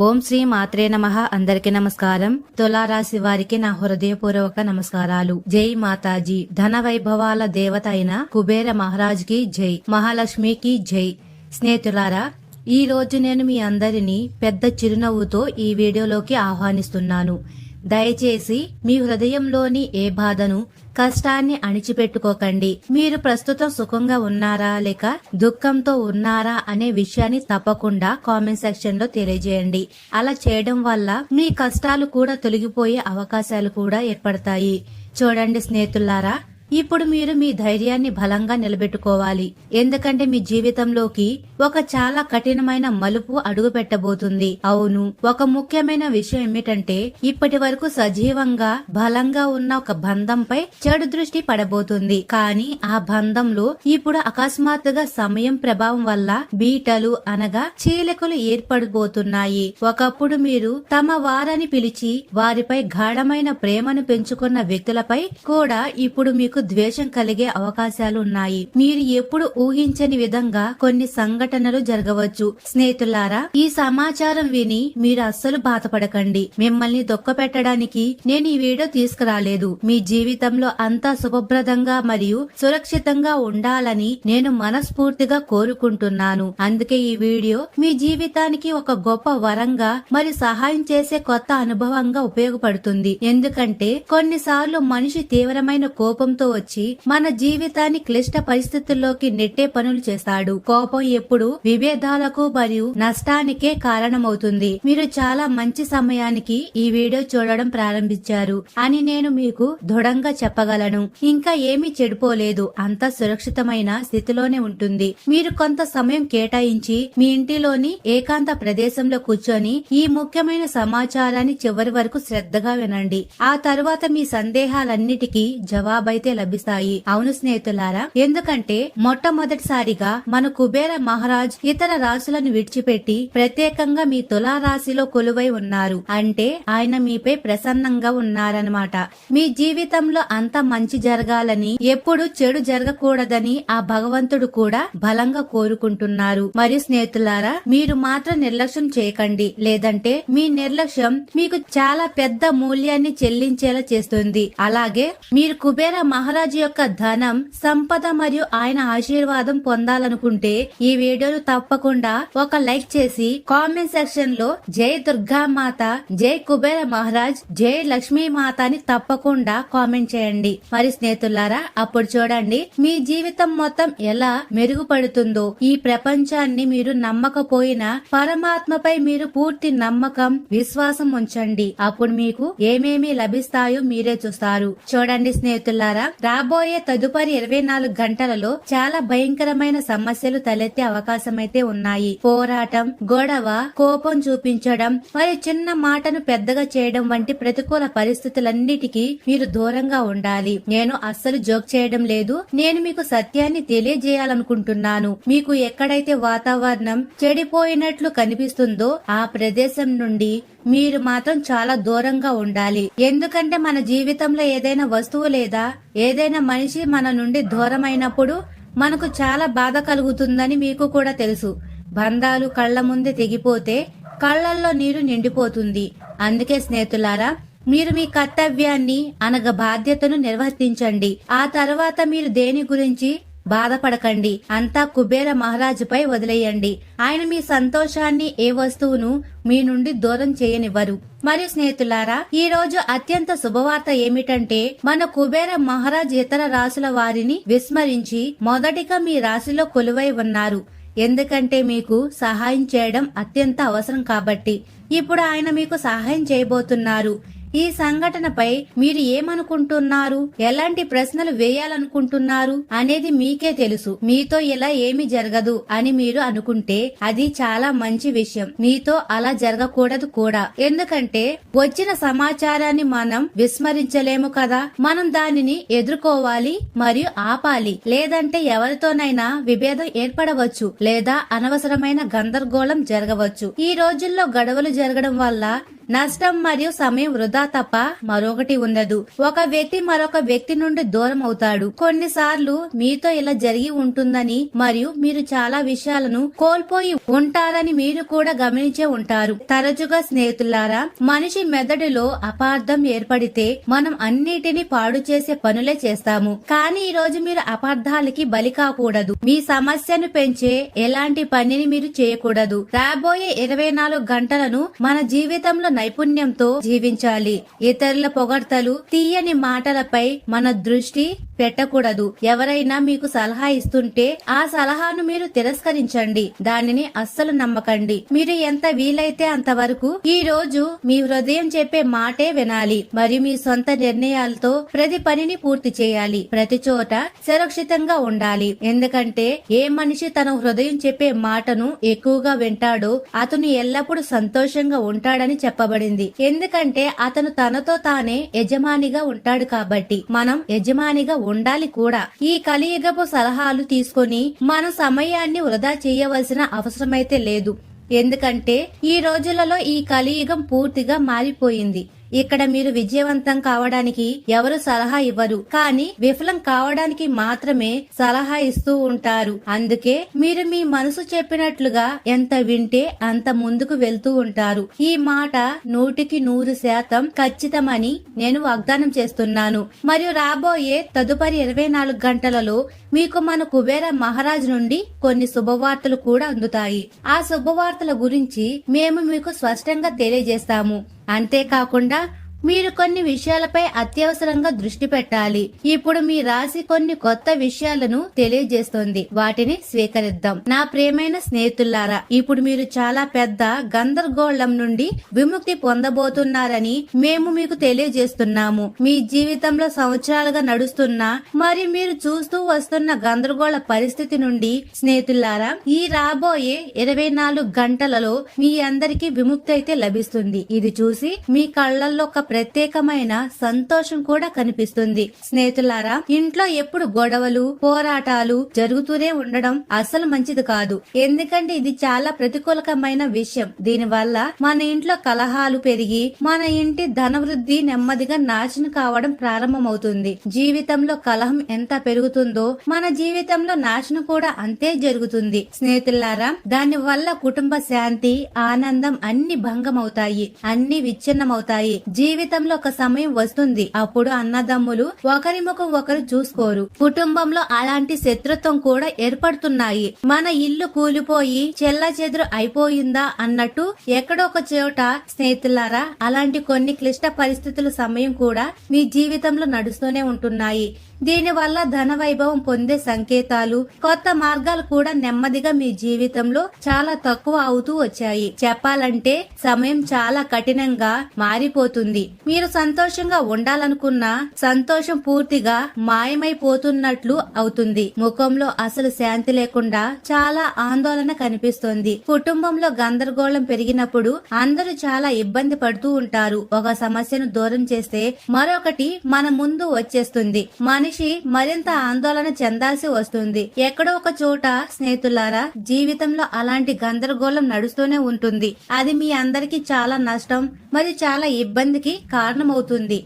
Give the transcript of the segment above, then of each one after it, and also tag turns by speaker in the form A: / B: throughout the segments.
A: ఓం శ్రీ మాత్రే నమ. అందరికి నమస్కారం. తులారాశి వారికి నా హృదయపూర్వక నమస్కారాలు. జై మాతాజీ. ధన వైభవాల దేవత అయిన కుబేర మహారాజ్కి జై. మహాలక్ష్మికి జై. స్నేహితులారా ఈ రోజు నేను మీ అందరినీ పెద్ద చిరునవ్వుతో ఈ వీడియోలోకి ఆహ్వానిస్తున్నాను. దయచేసి మీ హృదయంలోని ఏ బాధను కష్టాన్ని అణిచిపెట్టుకోకండి. మీరు ప్రస్తుతం సుఖంగా ఉన్నారా లేక దుఃఖంతో ఉన్నారా అనే విషయాన్ని తప్పకుండా కామెంట్ సెక్షన్లో తెలియజేయండి. అలా చేయడం వల్ల మీ కష్టాలు కూడా తొలగిపోయే అవకాశాలు కూడా ఏర్పడతాయి. చూడండి స్నేహితులారా ఇప్పుడు మీరు మీ ధైర్యాన్ని బలంగా నిలబెట్టుకోవాలి. ఎందుకంటే మీ జీవితంలోకి ఒక చాలా కఠినమైన మలుపు అడుగు పెట్టబోతుంది అవును ఒక ముఖ్యమైన విషయం ఏమిటంటే ఇప్పటి వరకు సజీవంగా బలంగా ఉన్న ఒక బంధంపై చెడు దృష్టి పడబోతుంది. కానీ ఆ బంధంలో ఇప్పుడు అకస్మాత్తుగా సమయం ప్రభావం వల్ల బీటలు అనగా చీలికలు ఏర్పడబోతున్నాయి. ఒకప్పుడు మీరు తమ వారని పిలిచి వారిపై గాఢమైన ప్రేమను పెంచుకున్న వ్యక్తులపై కూడా ఇప్పుడు మీకు ద్వేషం కలిగే అవకాశాలు ఉన్నాయి మీరు ఎప్పుడు ఊహించని విధంగా కొన్ని సంఘటనలు జరగవచ్చు. స్నేహితులారా ఈ సమాచారం విని మీరు అస్సలు బాధపడకండి. మిమ్మల్ని పెట్టడానికి నేను ఈ వీడియో తీసుకురాలేదు. మీ జీవితంలో అంతా శుభప్రదంగా మరియు సురక్షితంగా ఉండాలని నేను మనస్ఫూర్తిగా కోరుకుంటున్నాను. అందుకే ఈ వీడియో మీ జీవితానికి ఒక గొప్ప వరంగా మరి సహాయం చేసే కొత్త అనుభవంగా ఉపయోగపడుతుంది. ఎందుకంటే కొన్నిసార్లు మనిషి తీవ్రమైన కోపంతో వచ్చి మన జీవితాన్ని క్లిష్ట పరిస్థితుల్లోకి నెట్టే పనులు చేస్తాడు. కోపం ఎప్పుడు విభేదాలకు మరియు నష్టానికే కారణమవుతుంది. మీరు చాలా మంచి సమయానికి ఈ వీడియో చూడడం ప్రారంభించారు అని నేను మీకు దృఢంగా చెప్పగలను. ఇంకా ఏమీ చెడిపోలేదు. అంత సురక్షితమైన స్థితిలోనే ఉంటుంది. మీరు కొంత సమయం కేటాయించి మీ ఇంటిలోని ఏకాంత ప్రదేశంలో కూర్చొని ఈ ముఖ్యమైన సమాచారాన్ని చివరి వరకు శ్రద్ధగా వినండి. ఆ తర్వాత మీ సందేహాలన్నిటికీ జవాబైతే లభిస్తాయి. అవును స్నేహితులారా ఎందుకంటే మొట్టమొదటిసారిగా మన కుబేర మహారాజ్ ఇతర రాశులను విడిచిపెట్టి ప్రత్యేకంగా మీ తులా రాశిలో కొలువై ఉన్నారు. అంటే ఆయన మీపై ప్రసన్నంగా ఉన్నారనమాట మీ జీవితంలో అంత మంచి జరగాలని ఎప్పుడు చెడు జరగకూడదని ఆ భగవంతుడు కూడా బలంగా కోరుకుంటున్నారు. మరియు స్నేహితులారా మీరు మాత్రం నిర్లక్ష్యం చేయకండి. లేదంటే మీ నిర్లక్ష్యం మీకు చాలా పెద్ద మూల్యాన్ని చెల్లించేలా చేస్తుంది. అలాగే మీరు కుబేర మహారాజు యొక్క ధనం సంపద మరియు ఆయన ఆశీర్వాదం పొందాలనుకుంటే ఈ వీడియోను తప్పకుండా ఒక లైక్ చేసి కామెంట్ సెక్షన్లో జై దుర్గా మాత జై కుబేర మహారాజ్ జై లక్ష్మీ మాత అని తప్పకుండా కామెంట్ చేయండి. మరి స్నేహితులారా అప్పుడు చూడండి మీ జీవితం మొత్తం ఎలా మెరుగుపడుతుందో. ఈ ప్రపంచాన్ని మీరు నమ్మకపోయినా పరమాత్మపై మీరు పూర్తి నమ్మకం విశ్వాసం ఉంచండి. అప్పుడు మీకు ఏమేమి లభిస్తాయో మీరే చూస్తారు. చూడండి స్నేహితులారా రాబోయే తదుపరి ఇరవై నాలుగు గంటలలో చాలా భయంకరమైన సమస్యలు తలెత్తే అవకాశమైతే ఉన్నాయి. పోరాటం గొడవ కోపం చూపించడం మరియు చిన్న మాటను పెద్దగా చేయడం వంటి ప్రతికూల పరిస్థితులన్నిటికీ మీరు దూరంగా ఉండాలి. నేను అస్సలు జోక్ చేయడం లేదు. నేను మీకు సత్యాన్ని తెలియజేయాలనుకుంటున్నాను. మీకు ఎక్కడైతే వాతావరణం చెడిపోయినట్లు కనిపిస్తుందో ఆ ప్రదేశం నుండి మీరు మాత్రం చాలా దూరంగా ఉండాలి. ఎందుకంటే మన జీవితంలో ఏదైనా వస్తువు లేదా ఏదైనా మనిషి మన నుండి దూరమైనప్పుడు మనకు చాలా బాధ కలుగుతుందని మీకు కూడా తెలుసు. బంధాలు కళ్ళ ముందే తెగిపోతే కళ్ళల్లో నీరు నిండిపోతుంది. అందుకే స్నేహితులారా మీరు మీ కర్తవ్యాన్ని అనగా బాధ్యతను నిర్వర్తించండి. ఆ తర్వాత మీరు దేని గురించి బాధపడకండి. అంతా కుబేర మహారాజుపై వదిలేయండి. ఆయన మీ సంతోషాన్ని ఏ వస్తువును మీ నుండి దూరం చేయనివ్వరు. మరియు స్నేహితులారా ఈ రోజు అత్యంత శుభవార్త ఏమిటంటే మన కుబేర మహారాజ్ ఇతర రాసుల వారిని విస్మరించి మొదటిగా మీ రాశిలో కొలువై ఉన్నారు. ఎందుకంటే మీకు సహాయం చేయడం అత్యంత అవసరం కాబట్టి. ఇప్పుడు ఆయన మీకు సహాయం చేయబోతున్నారు. ఈ సంఘటనపై మీరు ఏమనుకుంటున్నారు? ఎలాంటి ప్రశ్నలు వేయాలనుకుంటున్నారు? అనేది మీకే తెలుసు. మీతో ఇలా ఏమి జరగదు అని మీరు అనుకుంటే అది చాలా మంచి విషయం. మీతో అలా జరగకూడదు కూడా. ఎందుకంటే వచ్చిన సమాచారాన్ని మనం విస్మరించలేము కదా? మనం దానిని ఎదుర్కోవాలి మరియు ఆపాలి. లేదంటే ఎవరితోనైనా విభేదం ఏర్పడవచ్చు లేదా అనవసరమైన గందరగోళం జరగవచ్చు. ఈ రోజుల్లో గొడవలు జరగడం వల్ల నష్టం మరియు సమయం వృధా తప్ప మరొకటి ఉండదు. ఒక వ్యక్తి మరొక వ్యక్తి నుండి దూరం అవుతాడు. కొన్నిసార్లు మీతో ఇలా జరిగి ఉంటుందని మరియు మీరు చాలా విషయాలను కోల్పోయి ఉంటారని మీరు కూడా గమనించే ఉంటారు. తరచుగా స్నేహితులారా మనిషి మెదడులో అపార్థం ఏర్పడితే మనం అన్నిటిని పాడు చేసే పనులే చేస్తాము. కానీ ఈ రోజు మీరు అపార్థాలకి బలి కాకూడదు. మీ సమస్యను పెంచే ఎలాంటి పనిని మీరు చేయకూడదు. రాబోయే ఇరవై నాలుగు గంటలను మన జీవితంలో నైపుణ్యంతో జీవించాలి. ఇతరుల పొగడ్తలు తీయని మాటలపై మన దృష్టి పెట్టకూడదు. ఎవరైనా మీకు సలహా ఇస్తుంటే ఆ సలహాను మీరు తిరస్కరించండి. దానిని అస్సలు నమ్మకండి. మీరు ఎంత వీలైతే అంతవరకు ఈ రోజు మీ హృదయం చెప్పే మాటే వినాలి. మరియు మీ సొంత నిర్ణయాలతో ప్రతి పనిని పూర్తి చేయాలి. ప్రతి చోట సురక్షితంగా ఉండాలి. ఎందుకంటే ఏ మనిషి తన హృదయం చెప్పే మాటను ఎక్కువగా వింటాడో అతను ఎల్లప్పుడూ సంతోషంగా ఉంటాడని చెప్ప చెప్పబడింది ఎందుకంటే అతను తనతో తానే యజమానిగా ఉంటాడు కాబట్టి మనం యజమానిగా ఉండాలి కూడా. ఈ కలియుగపు సలహాలు తీసుకొని మన సమయాన్ని వృధా చేయవలసిన అవసరమైతే లేదు. ఎందుకంటే ఈ రోజులలో ఈ కలియుగం పూర్తిగా మారిపోయింది. ఇక్కడ మీరు విజయవంతం కావడానికి ఎవరు సలహా ఇవ్వరు. కానీ విఫలం కావడానికి మాత్రమే సలహా ఇస్తూ ఉంటారు. అందుకే మీరు మీ మనసు చెప్పినట్లుగా ఎంత వింటే అంత ముందుకు వెళ్తూ ఉంటారు. ఈ మాట నూటికి నూరు శాతం ఖచ్చితమని నేను వాగ్దానం చేస్తున్నాను. మరియు రాబోయే తదుపరి ఇరవై నాలుగు గంటలలో మీకు మన కుబేర మహారాజ్ నుండి కొన్ని శుభవార్తలు కూడా అందుతాయి. ఆ శుభవార్తల గురించి మేము మీకు స్పష్టంగా తెలియజేస్తాము. అంతేకాకుండా మీరు కొన్ని విషయాలపై అత్యవసరంగా దృష్టి పెట్టాలి. ఇప్పుడు మీ రాశి కొన్ని కొత్త విషయాలను తెలియజేస్తోంది. వాటిని స్వీకరిద్దాం. నా ప్రేమైన స్నేహితులారా ఇప్పుడు మీరు చాలా పెద్ద గందరగోళం నుండి విముక్తి పొందబోతున్నారని మేము మీకు తెలియజేస్తున్నాము. మీ జీవితంలో సంవత్సరాలుగా నడుస్తున్న మరి మీరు చూస్తూ వస్తున్న గందరగోళ పరిస్థితి నుండి స్నేహితులారా ఈ రాబోయే ఇరవై నాలుగు గంటలలో మీ అందరికీ విముక్తి అయితే లభిస్తుంది. ఇది చూసి మీ కళ్ళల్లో ఒక ప్రత్యేకమైన సంతోషం కూడా కనిపిస్తుంది. స్నేహితులారా ఇంట్లో ఎప్పుడు గొడవలు పోరాటాలు జరుగుతూనే ఉండడం అసలు మంచిది కాదు. ఎందుకంటే ఇది చాలా ప్రతికూలకమైన విషయం. దీనివల్ల మన ఇంట్లో కలహాలు పెరిగి మన ఇంటి ధనవృద్ధి నెమ్మదిగా నాశనం కావడం ప్రారంభమవుతుంది. జీవితంలో కలహం ఎంత పెరుగుతుందో మన జీవితంలో నాశనం కూడా అంతే జరుగుతుంది. స్నేహితులారా దాని వల్ల కుటుంబ శాంతి ఆనందం అన్ని భంగమవుతాయి అన్ని విచ్ఛిన్నమవుతాయి. జీవితంలో ఒక సమయం వస్తుంది. అప్పుడు అన్నదమ్ములు ఒకరి ముఖం ఒకరు చూసుకోరు. కుటుంబంలో అలాంటి శత్రుత్వం కూడా ఏర్పడుతున్నాయి. మన ఇల్లు కూలిపోయి చెల్ల చెదురు అయిపోయిందా అన్నట్టు ఎక్కడో ఒక చోట స్నేహితులారా అలాంటి కొన్ని క్లిష్ట పరిస్థితుల సమయం కూడా మీ జీవితంలో నడుస్తూనే ఉంటున్నాయి. దీనివల్ల ధన వైభవం పొందే సంకేతాలు కొత్త మార్గాలు కూడా నెమ్మదిగా మీ జీవితంలో చాలా తక్కువ అవుతూ వచ్చాయి. చెప్పాలంటే సమయం చాలా కఠినంగా మారిపోతుంది. మీరు సంతోషంగా ఉండాలనుకున్న సంతోషం పూర్తిగా మాయమైపోతున్నట్లు అవుతుంది. ముఖంలో అసలు శాంతి లేకుండా చాలా ఆందోళన కనిపిస్తుంది. కుటుంబంలో గందరగోళం పెరిగినప్పుడు అందరూ చాలా ఇబ్బంది పడుతూ ఉంటారు. ఒక సమస్యను దూరం చేస్తే మరొకటి మన ముందు వచ్చేస్తుంది. మన మనిషి మరింత ఆందోళన చెందాల్సి వస్తుంది. ఎక్కడో ఒక చోట స్నేహితులారా జీవితంలో అలాంటి గందరగోళం నడుస్తూనే ఉంటుంది. అది మీ అందరికీ చాలా నష్టం మరియు చాలా ఇబ్బందికి కారణమవుతుంది.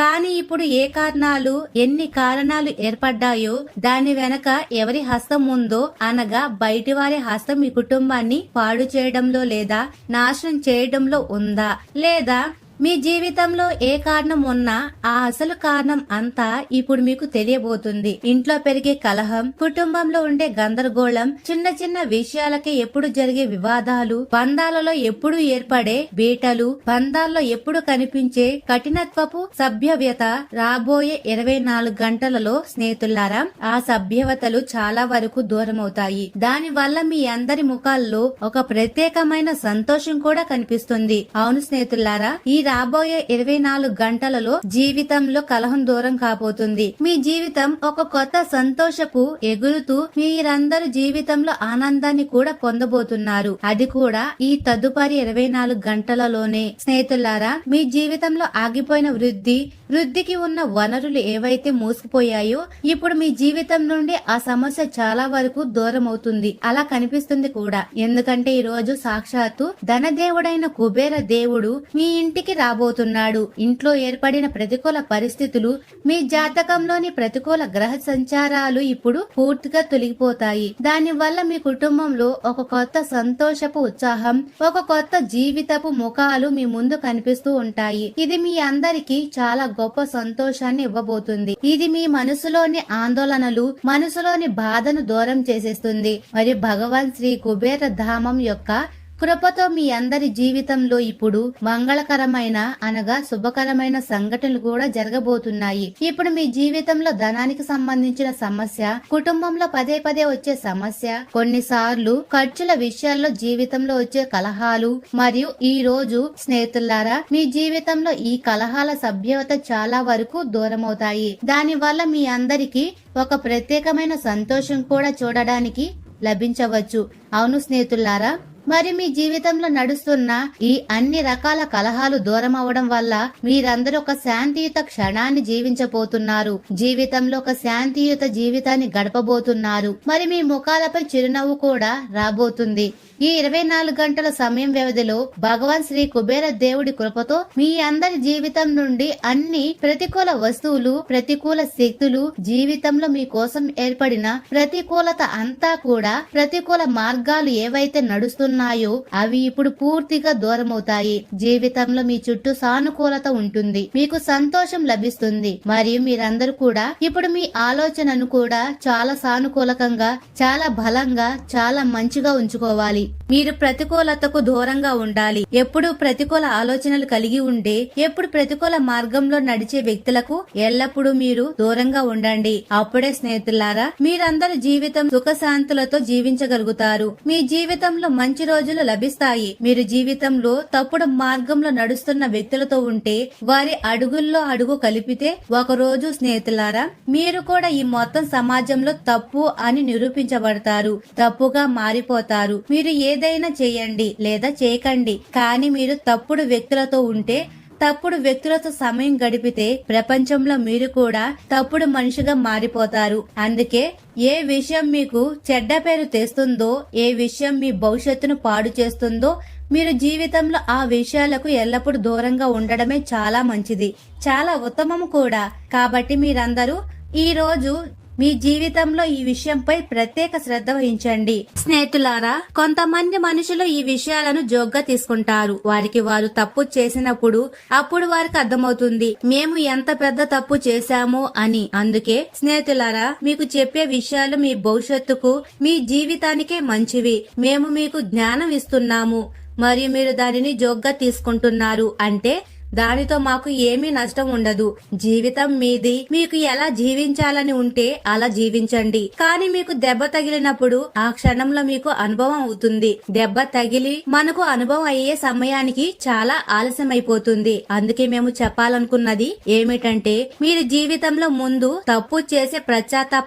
A: కానీ ఇప్పుడు ఏ కారణాలు ఎన్ని కారణాలు ఏర్పడ్డాయో దాని వెనక ఎవరి హస్తం ఉందో అనగా బయటి వారి హస్తం మీ కుటుంబాన్ని పాడు చేయడంలో లేదా నాశనం చేయడంలో ఉందా? లేదా మీ జీవితంలో ఏ కారణం ఉన్నా ఆ అసలు కారణం అంతా ఇప్పుడు మీకు తెలియబోతుంది. ఇంట్లో పెరిగే కలహం కుటుంబంలో ఉండే గందరగోళం చిన్న చిన్న విషయాలకే ఎప్పుడు జరిగే వివాదాలు బంధాలలో ఎప్పుడు ఏర్పడే బీటలు బంధాల్లో ఎప్పుడు కనిపించే కఠినత్వపు సభ్యవ్యత రాబోయే ఇరవై నాలుగు గంటలలో స్నేహితులారా ఆ సభ్యవతలు చాలా వరకు దూరమవుతాయి. దాని వల్ల మీ అందరి ముఖాల్లో ఒక ప్రత్యేకమైన సంతోషం కూడా కనిపిస్తుంది. అవును స్నేహితులారా ఈ రాబోయే ఇరవై నాలుగు గంటలలో జీవితంలో కలహం దూరం కాబోతుంది. మీ జీవితం ఒక కొత్త సంతోషపు ఎగురుతూ మీరందరూ జీవితంలో ఆనందాన్ని కూడా పొందబోతున్నారు. అది కూడా ఈ తదుపరి ఇరవై నాలుగు గంటలలోనే. స్నేహితులారా మీ జీవితంలో ఆగిపోయిన వృద్ధి వృద్ధికి ఉన్న వనరులు ఏవైతే మూసుకుపోయాయో ఇప్పుడు మీ జీవితం నుండి ఆ సమస్య చాలా వరకు దూరం అవుతుంది. అలా కనిపిస్తుంది కూడా. ఎందుకంటే ఈ రోజు సాక్షాత్తు ధనదేవుడైన కుబేర దేవుడు మీ ఇంటికి రాబోతున్నాడు. ఇంట్లో ఏర్పడిన ప్రతికూల పరిస్థితులు మీ జాతకంలోని ప్రతికూల గ్రహ సంచారాలు ఇప్పుడు పూర్తిగా తొలగిపోతాయి. దాని వల్ల మీ కుటుంబంలో ఒక కొత్త సంతోషపు ఉత్సాహం ఒక కొత్త జీవితపు ముఖాలు మీ ముందు కనిపిస్తూ ఉంటాయి. ఇది మీ అందరికీ చాలా గొప్ప సంతోషాన్ని ఇవ్వబోతుంది. ఇది మీ మనసులోని ఆందోళనలు మనసులోని బాధను దూరం చేసేస్తుంది. మరి భగవాన్ శ్రీ కుబేర ధామం యొక్క కృపతో మీ అందరి జీవితంలో ఇప్పుడు మంగళకరమైన అనగా శుభకరమైన సంఘటనలు కూడా జరగబోతున్నాయి. ఇప్పుడు మీ జీవితంలో ధనానికి సంబంధించిన సమస్య కుటుంబంలో పదే పదే వచ్చే సమస్య కొన్నిసార్లు ఖర్చుల విషయాల్లో జీవితంలో వచ్చే కలహాలు మరియు ఈ రోజు స్నేహితులారా మీ జీవితంలో ఈ కలహాల సభ్యత చాలా వరకు దూరమవుతాయి. దాని వల్ల మీ అందరికీ ఒక ప్రత్యేకమైన సంతోషం కూడా చూడడానికి లభించవచ్చు. అవును స్నేహితులారా మరి మీ జీవితంలో నడుస్తున్న ఈ అన్ని రకాల కలహాలు దూరం అవడం వల్ల మీరందరూ ఒక శాంతియుత క్షణాన్ని జీవించబోతున్నారు. జీవితంలో ఒక శాంతియుత జీవితాన్ని గడపబోతున్నారు. మరి మీ ముఖాలపై చిరునవ్వు కూడా రాబోతుంది. ఈ ఇరవై నాలుగు గంటల సమయం వ్యవధిలో భగవాన్ శ్రీ కుబేర దేవుడి కృపతో మీ అందరి జీవితం నుండి అన్ని ప్రతికూల వస్తువులు ప్రతికూల శక్తులు జీవితంలో మీ కోసం ఏర్పడిన ప్రతికూలత అంతా కూడా ప్రతికూల మార్గాలు ఏవైతే నడుస్తున్నాయో అవి ఇప్పుడు పూర్తిగా దూరమవుతాయి. జీవితంలో మీ చుట్టూ సానుకూలత ఉంటుంది. మీకు సంతోషం లభిస్తుంది. మరియు మీరందరూ కూడా ఇప్పుడు మీ ఆలోచనను కూడా చాలా సానుకూలకంగా చాలా బలంగా చాలా మంచిగా ఉంచుకోవాలి. మీరు ప్రతికూలతకు దూరంగా ఉండాలి. ఎప్పుడు ప్రతికూల ఆలోచనలు కలిగి ఉండే ఎప్పుడు ప్రతికూల మార్గంలో నడిచే వ్యక్తులకు ఎల్లప్పుడూ మీరు దూరంగా ఉండండి. అప్పుడే స్నేహితులారా మీరందరూ జీవితం సుఖశాంతులతో జీవించగలుగుతారు. మీ జీవితంలో మంచి రోజులు లభిస్తాయి. మీరు జీవితంలో తప్పుడు మార్గంలో నడుస్తున్న వ్యక్తులతో ఉంటే వారి అడుగుల్లో అడుగు కలిపితే ఒక రోజు స్నేహితులారా మీరు కూడా ఈ మొత్తం సమాజంలో తప్పు అని నిరూపించబడతారు. తప్పుగా మారిపోతారు. మీరు ఏదైనా చేయండి లేదా చేయకండి. కానీ మీరు తప్పుడు వ్యక్తులతో ఉంటే తప్పుడు వ్యక్తులతో సమయం గడిపితే ప్రపంచంలో మీరు కూడా తప్పుడు మనిషిగా మారిపోతారు. అందుకే ఏ విషయం మీకు చెడ్డ పేరు తెస్తుందో ఏ విషయం మీ భవిష్యత్తును పాడు చేస్తుందో మీరు జీవితంలో ఆ విషయాలకు ఎల్లప్పుడూ దూరంగా ఉండడమే చాలా మంచిది. చాలా ఉత్తమం కూడా. కాబట్టి మీరందరూ ఈ రోజు మీ జీవితంలో ఈ విషయంపై ప్రత్యేక శ్రద్ధ వహించండి. స్నేహితులారా కొంతమంది మనుషులు ఈ విషయాలను జోగ్గా తీసుకుంటారు. వారికి వారు తప్పు చేసినప్పుడు అప్పుడు వారికి అర్థమవుతుంది మేము ఎంత పెద్ద తప్పు చేశామో అని. అందుకే స్నేహితులారా మీకు చెప్పే విషయాలు మీ భవిష్యత్తుకు మీ జీవితానికే మంచివి. మేము మీకు జ్ఞానం ఇస్తున్నాము. మరియు మీరు దానిని జోగ్గా తీసుకుంటున్నారు. అంటే దానితో మాకు ఏమీ నష్టం ఉండదు. జీవితం మీది. మీకు ఎలా జీవించాలని ఉంటే అలా జీవించండి. కానీ మీకు దెబ్బ తగిలినప్పుడు ఆ క్షణంలో మీకు అనుభవం అవుతుంది. దెబ్బ తగిలి మనకు అనుభవం అయ్యే సమయానికి చాలా ఆలస్యం అయిపోతుంది అందుకే మేము చెప్పాలనుకున్నది ఏమిటంటే మీరు జీవితంలో ముందు తప్పు చేసే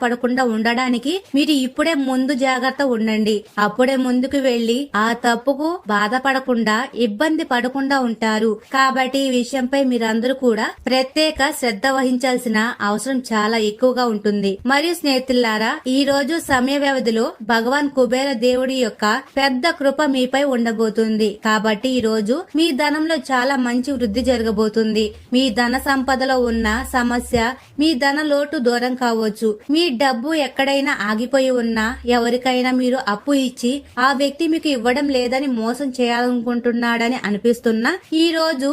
A: పడకుండా ఉండడానికి మీరు ఇప్పుడే ముందు జాగ్రత్త ఉండండి. అప్పుడే ముందుకు వెళ్ళి ఆ తప్పుకు బాధపడకుండా ఇబ్బంది పడకుండా ఉంటారు. కాబట్టి విషయంపై మీరందరూ కూడా ప్రత్యేక శ్రద్ధ వహించాల్సిన అవసరం చాలా ఎక్కువగా ఉంటుంది. మరియు స్నేహితులారా ఈ రోజు సమయ వ్యవధిలో భగవాన్ కుబేర దేవుడి యొక్క పెద్ద కృప మీపై ఉండబోతుంది. కాబట్టి ఈ రోజు మీ ధనంలో చాలా మంచి వృద్ధి జరగబోతుంది. మీ ధన సంపదలో ఉన్న సమస్య మీ ధన లోటు దూరం కావచ్చు. మీ డబ్బు ఎక్కడైనా ఆగిపోయి ఉన్నా ఎవరికైనా మీరు అప్పు ఇచ్చి ఆ వ్యక్తి మీకు ఇవ్వడం లేదని మోసం చేయాలనుకుంటున్నాడని అనిపిస్తున్నా ఈ రోజు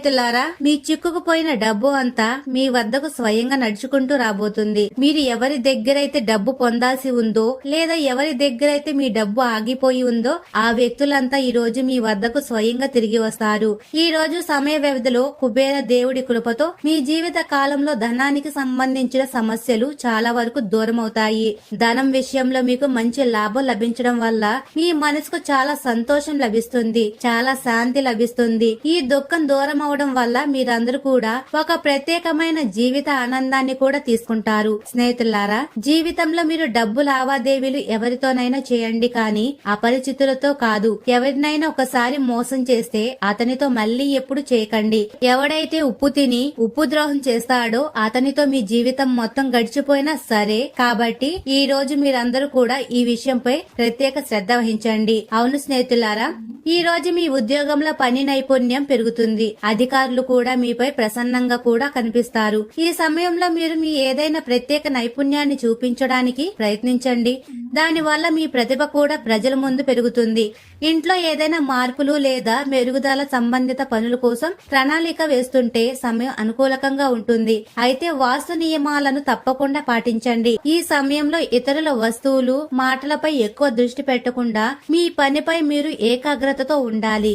A: స్నేహితులారా మీ చిక్కుకుపోయిన డబ్బు అంతా మీ వద్దకు స్వయంగా నడుచుకుంటూ రాబోతుంది. మీరు ఎవరి దగ్గరైతే డబ్బు పొందాల్సి ఉందో లేదా ఎవరి దగ్గరైతే మీ డబ్బు ఆగిపోయి ఉందో ఆ వ్యక్తులంతా ఈ రోజు మీ వద్దకు స్వయంగా తిరిగి వస్తారు. ఈ రోజు సమయ వ్యవధిలో కుబేర దేవుడి కృపతో మీ జీవిత కాలంలో ధనానికి సంబంధించిన సమస్యలు చాలా వరకు దూరం అవుతాయి ధనం విషయంలో మీకు మంచి లాభం లభించడం వల్ల మీ మనసుకు చాలా సంతోషం లభిస్తుంది చాలా శాంతి లభిస్తుంది. ఈ దుఃఖం దూరం అవడం వల్ల మీరందరూ కూడా ఒక ప్రత్యేకమైన జీవిత ఆనందాన్ని కూడా తీసుకుంటారు. స్నేహితులారా జీవితంలో మీరు డబ్బు లావాదేవీలు ఎవరితోనైనా చేయండి కానీ అపరిచితులతో కాదు. ఎవరినైనా ఒకసారి మోసం చేస్తే అతనితో మళ్ళీ ఎప్పుడు చేయకండి. ఎవడైతే ఉప్పు తిని ఉప్పు ద్రోహం చేస్తాడో అతనితో మీ జీవితం మొత్తం గడిచిపోయినా సరే కాబట్టి ఈ రోజు మీరందరూ కూడా ఈ విషయంపై ప్రత్యేక శ్రద్ధ వహించండి. అవును స్నేహితులారా ఈ రోజు మీ ఉద్యోగంలో పని నైపుణ్యం పెరుగుతుంది. అధికారులు కూడా మీపై ప్రసన్నంగా కూడా కనిపిస్తారు. ఈ సమయంలో మీరు మీ ఏదైనా ప్రత్యేక నైపుణ్యాన్ని చూపించడానికి ప్రయత్నించండి. దాని వల్ల మీ ప్రతిభ కూడా ప్రజల ముందు పెరుగుతుంది. ఇంట్లో ఏదైనా మార్పులు లేదా మెరుగుదల సంబంధిత పనుల కోసం ప్రణాళిక వేస్తుంటే సమయం అనుకూలకంగా ఉంటుంది. అయితే వాస్తు నియమాలను తప్పకుండా పాటించండి. ఈ సమయంలో ఇతరుల వస్తువులు మాటలపై ఎక్కువ దృష్టి పెట్టకుండా మీ పనిపై మీరు ఏకాగ్రతతో ఉండాలి.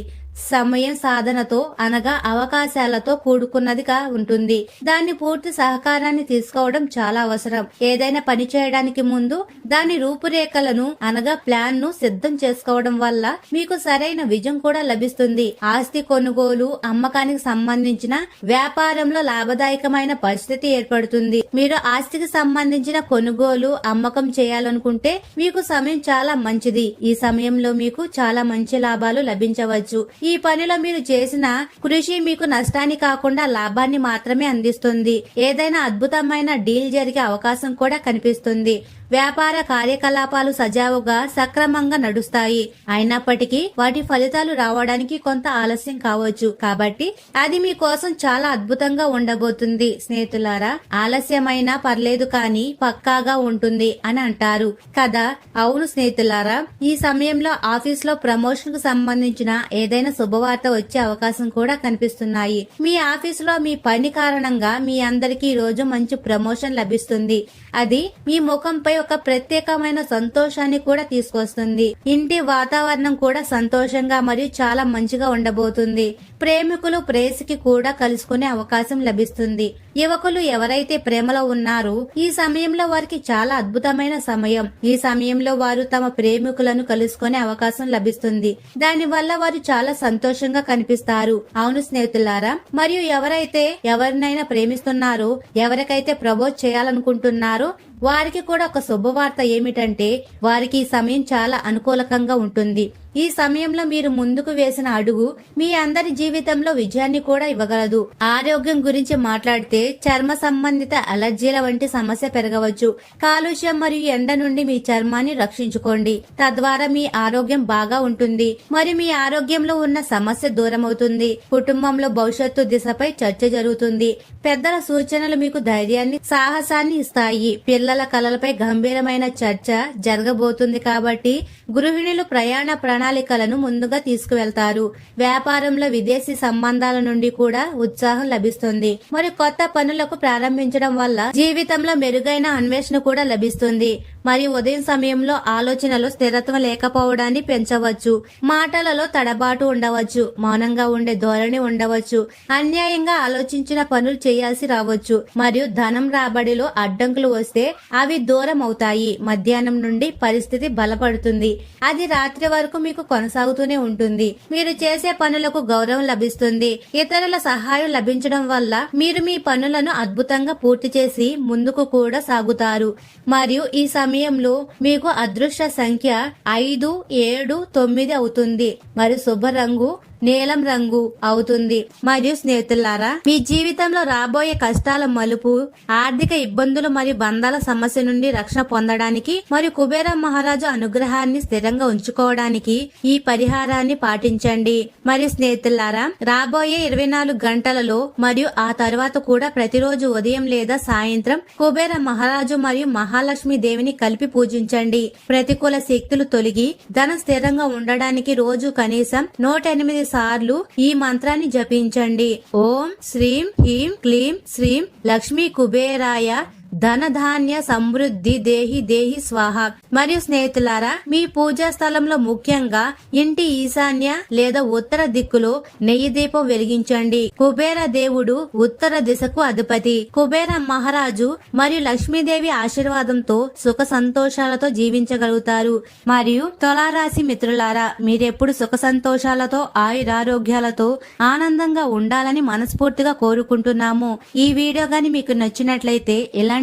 A: సమయం సాధనతో అనగా అవకాశాలతో కూడుకున్నదిగా ఉంటుంది. దాని పూర్తి సహకారాన్ని తీసుకోవడం చాలా అవసరం. ఏదైనా పని చేయడానికి ముందు దాని రూపురేఖలను అనగా ప్లాన్ను సిద్ధం చేసుకోవడం వల్ల మీకు సరైన విజయం కూడా లభిస్తుంది. ఆస్తి కొనుగోలు అమ్మకానికి సంబంధించిన వ్యాపారంలో లాభదాయకమైన పరిస్థితి ఏర్పడుతుంది. మీరు ఆస్తికి సంబంధించిన కొనుగోలు అమ్మకం చేయాలనుకుంటే మీకు సమయం చాలా మంచిది. ఈ సమయంలో మీకు చాలా మంచి లాభాలు లభించవచ్చు. ఈ పనిలో మీరు చేసిన కృషి మీకు నష్టాన్ని కాకుండా లాభాన్ని మాత్రమే అందిస్తుంది. ఏదైనా అద్భుతమైన డీల్ జరిగే అవకాశం కూడా కనిపిస్తుంది. వ్యాపార కార్యకలాపాలు సజావుగా సక్రమంగా నడుస్తాయి. అయినప్పటికీ వాటి ఫలితాలు రావడానికి కొంత ఆలస్యం కావచ్చు. కాబట్టి అది మీ కోసం చాలా అద్భుతంగా ఉండబోతుంది. స్నేహితులారా ఆలస్యమైనా పర్లేదు కానీ పక్కాగా ఉంటుంది అని అంటారు. కదా? అవును స్నేహితులారా ఈ సమయంలో ఆఫీస్లో ప్రమోషన్కు సంబంధించిన ఏదైనా శుభవార్త వచ్చే అవకాశం కూడా కనిపిస్తున్నాయి. మీ ఆఫీస్లో మీ పని కారణంగా మీ అందరికీ ఈ రోజు మంచి ప్రమోషన్ లభిస్తుంది. అది మీ ముఖంపై ఒక ప్రత్యేకమైన సంతోషాన్ని కూడా తీసుకొస్తుంది. ఇంటి వాతావరణం కూడా సంతోషంగా మరియు చాలా మంచిగా ఉండబోతుంది. ప్రేమికులు ప్రేయసికి కూడా కలుసుకునే అవకాశం లభిస్తుంది. యువకులు ఎవరైతే ప్రేమలో ఉన్నారో ఈ సమయంలో వారికి చాలా అద్భుతమైన సమయం. ఈ సమయంలో వారు తమ ప్రేమికులను కలుసుకునే అవకాశం లభిస్తుంది. దాని వల్ల వారు చాలా సంతోషంగా కనిపిస్తారు. అవును స్నేహితులారా మరియు ఎవరైతే ఎవరినైనా ప్రేమిస్తున్నారో ఎవరికైతే ప్రపోజ్ చేయాలనుకుంటున్నారో వారికి కూడా ఒక శుభవార్త ఏమిటంటే వారికి ఈ సమయం చాలా అనుకూలకంగా ఉంటుంది. ఈ సమయంలో మీరు ముందుకు వేసిన అడుగు మీ అందరి జీవితంలో విజయాన్ని కూడా ఇవ్వగలదు. ఆరోగ్యం గురించి మాట్లాడితే చర్మ సంబంధిత అలర్జీల వంటి సమస్య పెరగవచ్చు. కాలుష్యం మరియు ఎండ నుండి మీ చర్మాన్ని రక్షించుకోండి. తద్వారా మీ ఆరోగ్యం బాగా ఉంటుంది. మరియు మీ ఆరోగ్యంలో ఉన్న సమస్య దూరం అవుతుంది కుటుంబంలో భవిష్యత్తు దిశపై చర్చ జరుగుతుంది. పెద్దల సూచనలు మీకు ధైర్యాన్ని సాహసాన్ని ఇస్తాయి. పిల్లల కలలపై గంభీరమైన చర్చ జరగబోతుంది కాబట్టి గృహిణులు ప్రయాణ ప్రణాళికలను ముందుగా తీసుకువెళ్తారు. వ్యాపారంలో విదేశీ సంబంధాల నుండి కూడా ఉత్సాహం లభిస్తుంది. మరి కొత్త పనులకు ప్రారంభించడం వల్ల జీవితంలో మెరుగైన అన్వేషణ కూడా లభిస్తుంది. మరియు ఉదయం సమయంలో ఆలోచనలో స్థిరత్వం లేకపోవడాన్ని పెంచవచ్చు. మాటలలో తడబాటు ఉండవచ్చు. మౌనంగా ఉండే ధోరణి ఉండవచ్చు. అన్యాయంగా ఆలోచించిన పనులు చేయాల్సి రావచ్చు. మరియు ధనం రాబడిలో అడ్డంకులు వస్తే అవి దూరం అవుతాయి మధ్యాహ్నం నుండి పరిస్థితి బలపడుతుంది. అది రాత్రి వరకు మీకు కొనసాగుతూనే ఉంటుంది. మీరు చేసే పనులకు గౌరవం లభిస్తుంది. ఇతరుల సహాయం లభించడం వల్ల మీరు మీ పనులను అద్భుతంగా పూర్తి చేసి ముందుకు కూడా సాగుతారు. మరియు ఈ సమయంలో మీకు అదృష్ట సంఖ్య ఐదు ఏడు తొమ్మిది అవుతుంది. మరియు శుభ రంగు నీలం రంగు అవుతుంది. మరియు స్నేహితులారా మీ జీవితంలో రాబోయే కష్టాల మలుపు ఆర్థిక ఇబ్బందులు మరియు బంధాల సమస్య నుండి రక్షణ పొందడానికి మరియు కుబేర మహారాజు అనుగ్రహాన్ని స్థిరంగా ఉంచుకోవడానికి ఈ పరిహారాన్ని పాటించండి. మరియు స్నేహితులారా రాబోయే ఇరవై నాలుగు గంటలలో మరియు ఆ తర్వాత కూడా ప్రతిరోజు ఉదయం లేదా సాయంత్రం కుబేర మహారాజు మరియు మహాలక్ష్మి దేవిని కలిపి పూజించండి. ప్రతికూల శక్తులు తొలగి ధనం స్థిరంగా ఉండడానికి రోజు కనీసం నూట ఎనిమిది సార్లు ఈ మంత్రాన్ని జపించండి. ఓం శ్రీం హ్రీం క్లీం శ్రీం లక్ష్మీ కుబేరాయ ధనధాన్య సమృద్ధి దేహి దేహి స్వాహ. మరియు స్నేహితులారా మీ పూజా స్థలంలో ముఖ్యంగా ఇంటి ఈశాన్య లేదా ఉత్తర దిక్కులో నెయ్యి దీపం వెలిగించండి. కుబేర దేవుడు ఉత్తర దిశకు అధిపతి. కుబేర మహారాజు మరియు లక్ష్మీదేవి ఆశీర్వాదంతో సుఖ సంతోషాలతో జీవించగలుగుతారు. మరియు తులారాశి మిత్రులారా మీరెప్పుడు సుఖ సంతోషాలతో ఆయురారోగ్యాలతో ఆనందంగా ఉండాలని మనస్ఫూర్తిగా కోరుకుంటున్నాము. ఈ వీడియో గాని మీకు నచ్చినట్లయితే